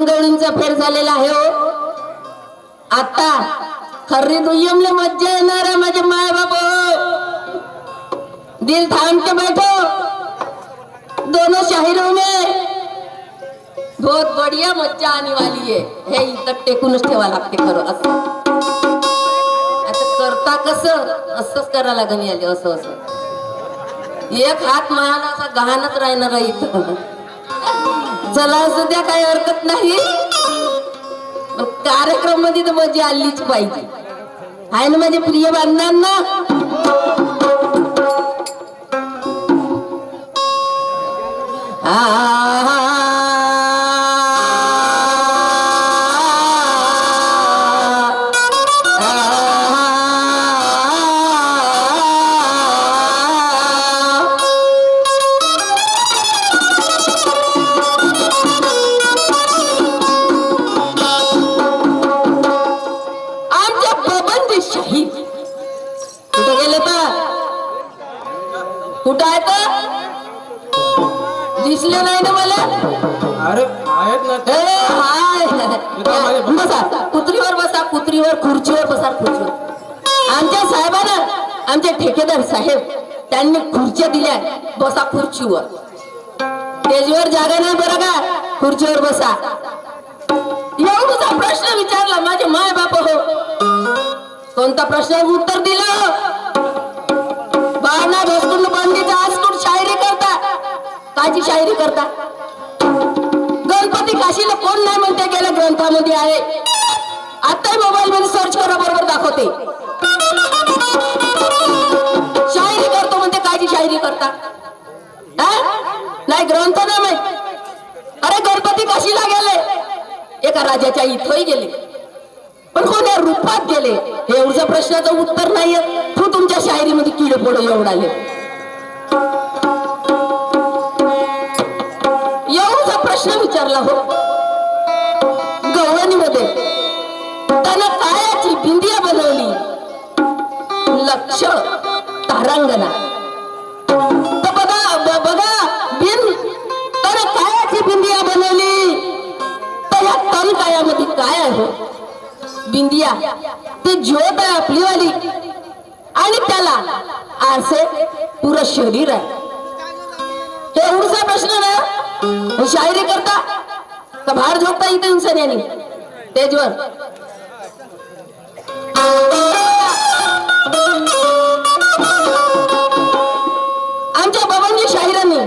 गवळींचा फेर झालेला आहे हो. आता खरी दुय्यमले मज्जा येणार आहे माझे माय बाबा हो. दिल थाम के बैठो दोनों शाहिरों में बहुत बढ़िया मज्जा आने वाली है. हे इथं टेकूनच ठेवा लागते खरं असं. आता करता कसं? असंच करा लागेल आले असं असं. एक हात मायाला असा गहाणच राहणार आहे इथं. चला असू द्या काही हरकत नाही. कार्यक्रममध्ये तर मजा आलीच पाहिजे. आहे ना माझे प्रिय बांधवांना? हा. बबंदी शहीद. कुठं गेले तर कुठं आहे तर दिसले नाही ना मला. अरे आहेत ना ते. ए, हाय. बसा. कुत्रीवर बसा कुत्रीवर खुर्चीवर बसा खुर्चीवर. आमच्या साहेबांना आमचे ठेकेदार साहेब त्यांनी खुर्च्या दिल्या. बसा खुर्चीवर. स्टेजवर जागा नाही बरं का? खुर्चीवर बसा. एवढूचा प्रश्न विचारला माझे माय बाप हो. कोणता प्रश्न? उत्तर दिलं. बाळा भोसकुंड आज आजकून शायरी करता. काची शायरी करता? गणपती काशीला कोण नाही म्हणते? गेलं ग्रंथामध्ये आहे. आताही मोबाईल मध्ये सर्च करा बरोबर दाखवते. शायरी करतो म्हणते कायची शायरी करता? नाही ग्रंथ नाही माहीत. अरे गणपती काशीला गेले. एका राजाच्या इथंही गेले. पण कोण्या रूपात गेले. हे एवढ्या प्रश्नाचं उत्तर नाहीये. तू तुमच्या शायरीमध्ये किडे पोडे एवढाले एवढा प्रश्न विचारला हो. गवळणीमध्ये त्यानं काळाची बिंदिया बनवली. लक्ष तारांगणा. बघा बघा बिन त्यानं बिंदिया बनवली. तर या तन कायामध्ये काय आहे? बिंदिया. ती ज्योत आहे आपली वाली आणि त्याला आरसे पुरं शरीर आहे हे एवढसा प्रश्न ना? हे शायरी करता? का भार झोपता इथे इंसान यांनी तेजवर. आमच्या बाबांनी शाहिरांनी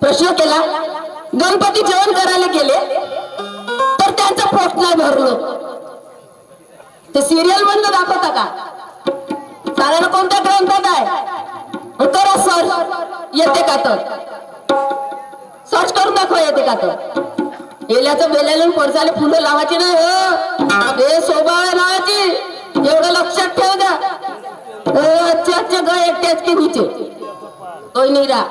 प्रश्न केला. गणपती जेवण करायला गेले. पोट नाही भरलं. ते सिरियल मधलं दाखवता का? साधारण कोणत्या ग्रंथात आहे? करा सर येते का तर? सर्च करून दाखवा येते का तर. येल्याचं बेल्याला पडसाले फुलं लावायची नाही हो. हे सोबाळ लावायची. एवढं लक्षात ठेव द्या ओ, अच्छे अच्छे गए एकटेच के नीचे नहीं रहा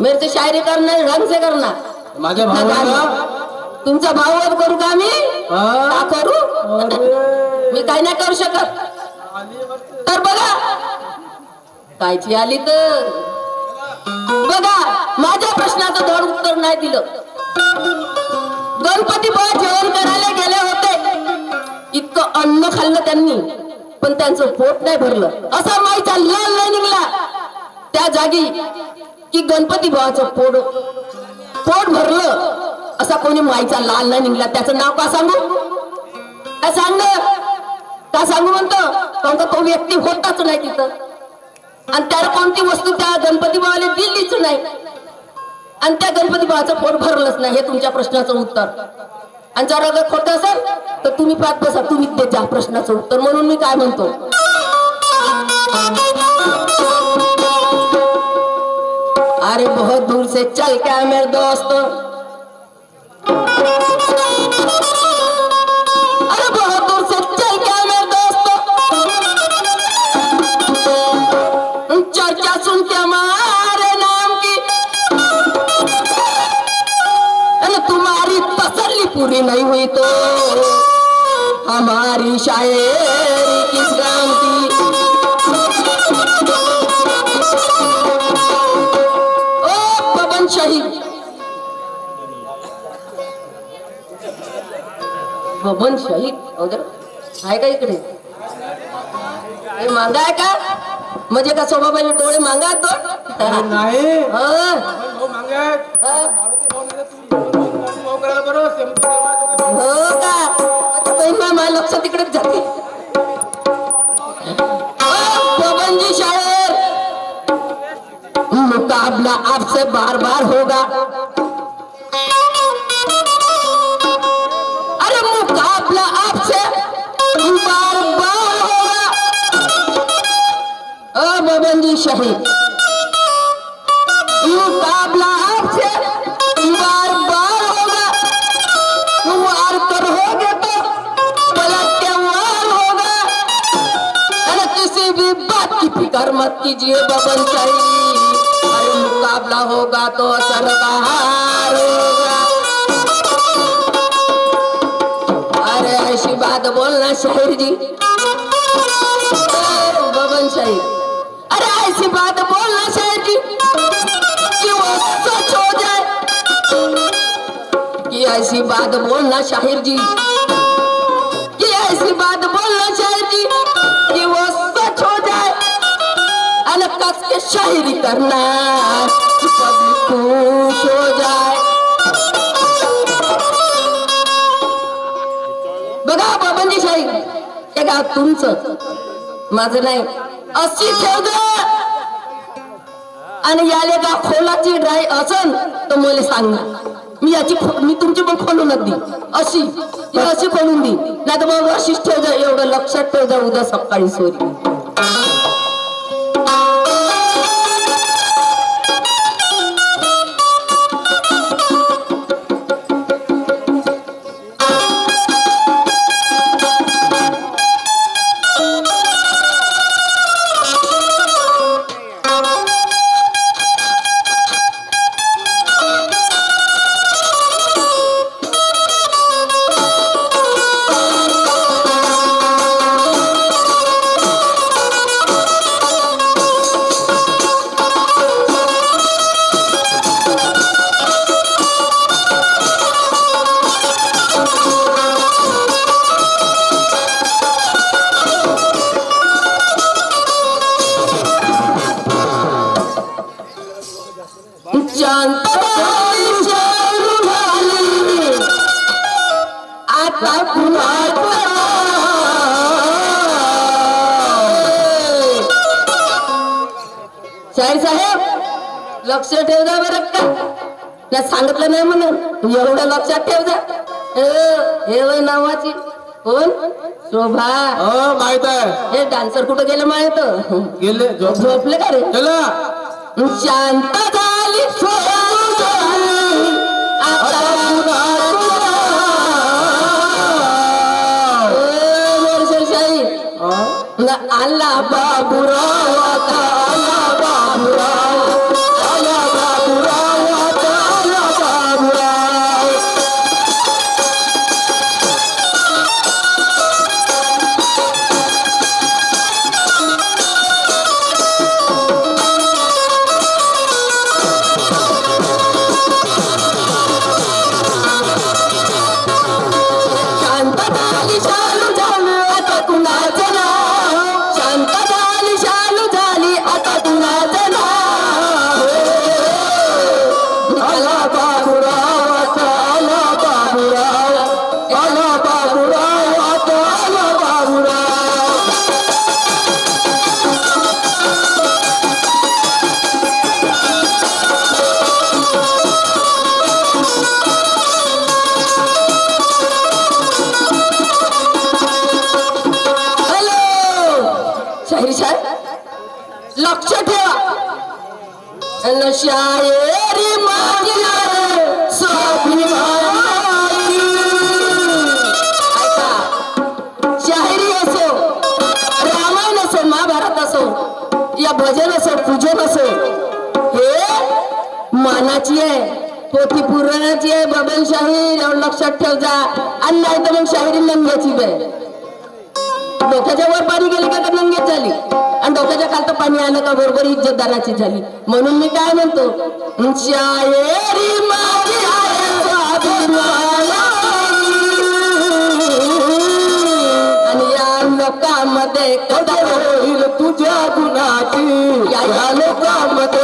मेरे से शायरी करना है, ढंग से करना माझ्या भावाला तुमचा भाव वध करू का मी? का करू? मी काही नाही करू शकत. तर बघा. कायची आली तर. बघा माझ्या प्रश्नाचं धड उत्तर नाही दिलं. गणपती बाबा जेवण करायला गेले होते. इतकं अन्न खाल्लं त्यांनी. पण त्यांचं पोट नाही भरलं. असा माईचा लाल नाही निघला. त्या जागी की गणपती बाबाचं पोट पोट भरलं. असा कोणी माईचा लाल नाही निघला. त्याचं नाव का सांगू? काय सांग? का सांगू म्हणतो? कारण तो व्यक्ती होताच नाही तिथं. आणि त्याला कोणती वस्तू त्या गणपती बाबाला दिलीच नाही. आणि त्या गणपती बाबाचं पोट भरलंच नाही. हे तुमच्या प्रश्नाचं उत्तर. आणि जर अगर खोटं असेल तर तुम्ही पाहत बसा. तुम्ही त्याच्या प्रश्नाचं उत्तर. म्हणून मी काय म्हणतो? अरे बहुत दूर से चल क्या मेरे दोस्त? पूरी नहीं हुई तो हमारी शायरी किस काम की? ओ पवन शहीद बबन शहीद अगोदर आहे का इकडे? हे मांगा आहे का? म्हणजे का सोबाबाईला डोळे मांगा दोन? नाही. पवनजी शायर मुकाबला आपसे बार बार होगा। अरे मुकाबला आपसे बार बार होगा। ओ बबनजी शाहीर मुकाबला आपसे मत कीजिए बबन अरे मुकाबला होगा तो सरकार होगा। अरे ऐसी बात बोलना शाहिर जी। बबन शाहिर अरे ऐसी बात बोलना शाहिर जी। कि वो सच हो जाए। कि ऐसी बात बोलना शाहिर जी। कि ऐसी बात बोलना शाहिरी करणार पब्लिक खुश हो जाए बघा बाबांची शाहीर हे गाव तुमचं माझं नाही अशी ठेव आणि याले का खोलाची ड्राय असन तर मला सांग ना मी याची मी तुमची पण खोलून दी अशी अशी खोलून दी. नाही तर मग अशीच ठेव जा एवढं लक्षात ठेव जा उद्या सकाळी सोरी शाहीर साहेब लक्ष ठेव जा बरं का. नाही सांगितलं नाही म्हणून. एवढं लक्षात ठेव जा हे वय नावाची. कोण? शोभा. हो माहीत आहे. हे डान्सर कुठं गेलं माहीत? गेले झोप. झोपले का रे? चला. शांत झाली. न बाबूराव आता आला बाबूराव भजन असो पूजन असो हे मानाची आहे. पोथी पुराणाची आहे बबन शाहीर एवढं लक्षात ठेव जा आणि नाही तर मग शाहिरी नंग्याची बाय डोक्याच्या वर पाणी गेलं का नंगेच झाली. आणि डोक्याच्या खालतं पाणी आलं का बरोबर इज्जत दानाची झाली. म्हणून मी काय म्हणतो? आणि या लोकांमध्ये कदा होईल तुझ्या गुणाची या लोकांमध्ये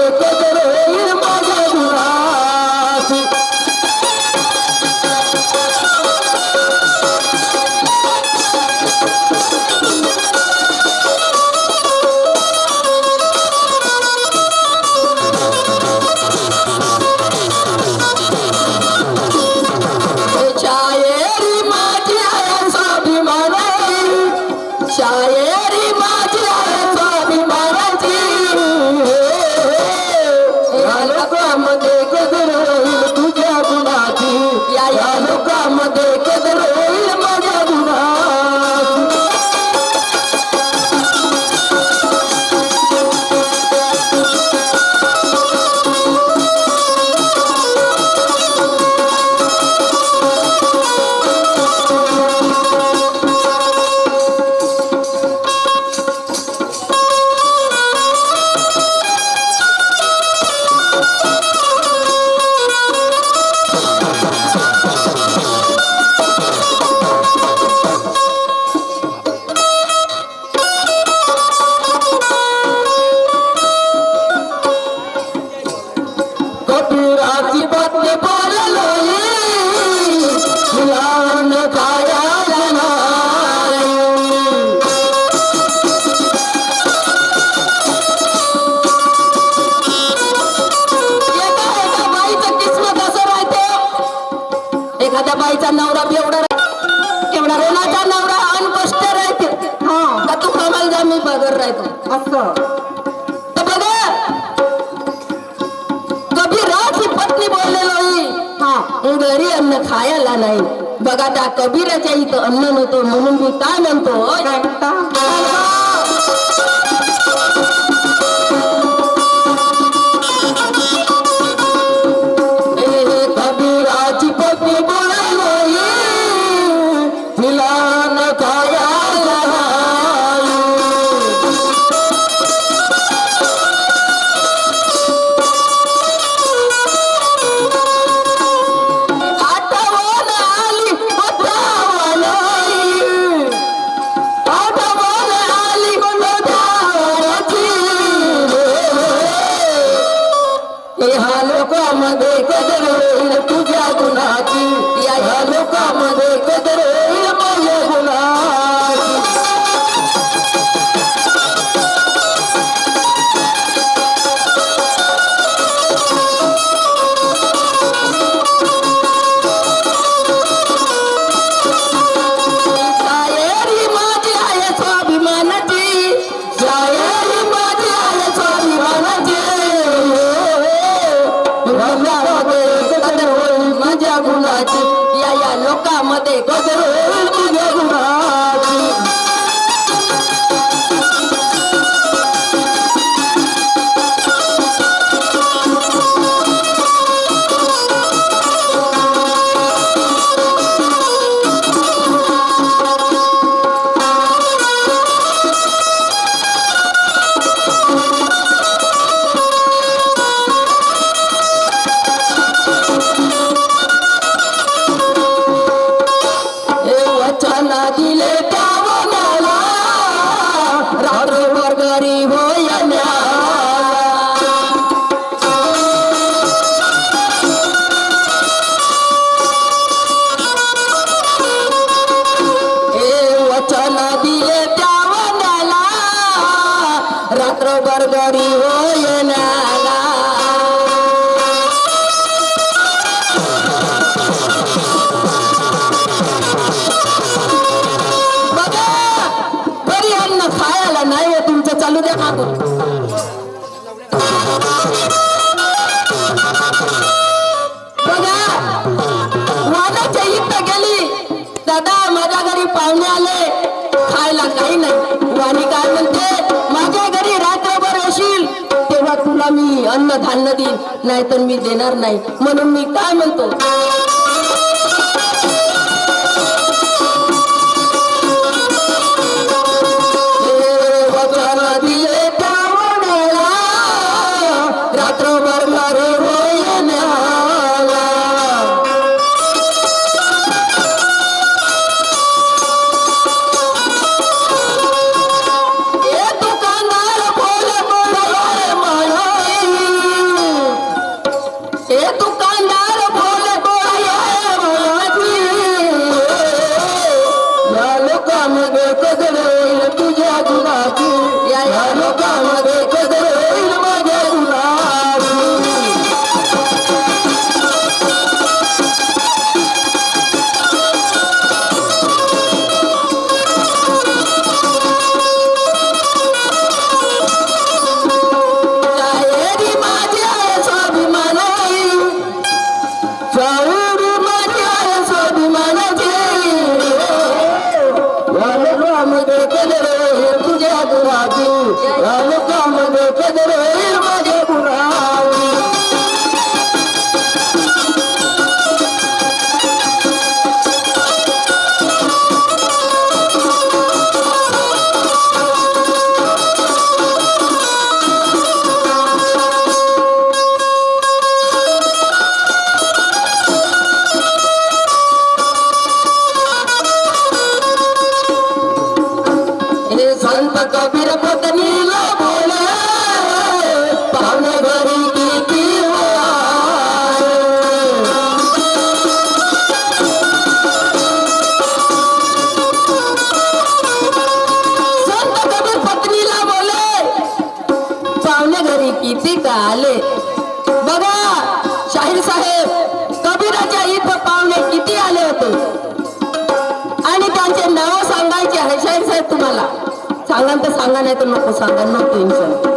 अन्न खायला नाही. बघा त्या कबीराच्या इथं अन्न नव्हतं म्हणून मी काय म्हणतो? नाहीतर मी देणार नाही. म्हणून मी काय म्हणतो? सांगा तर सांगा नाही तर नको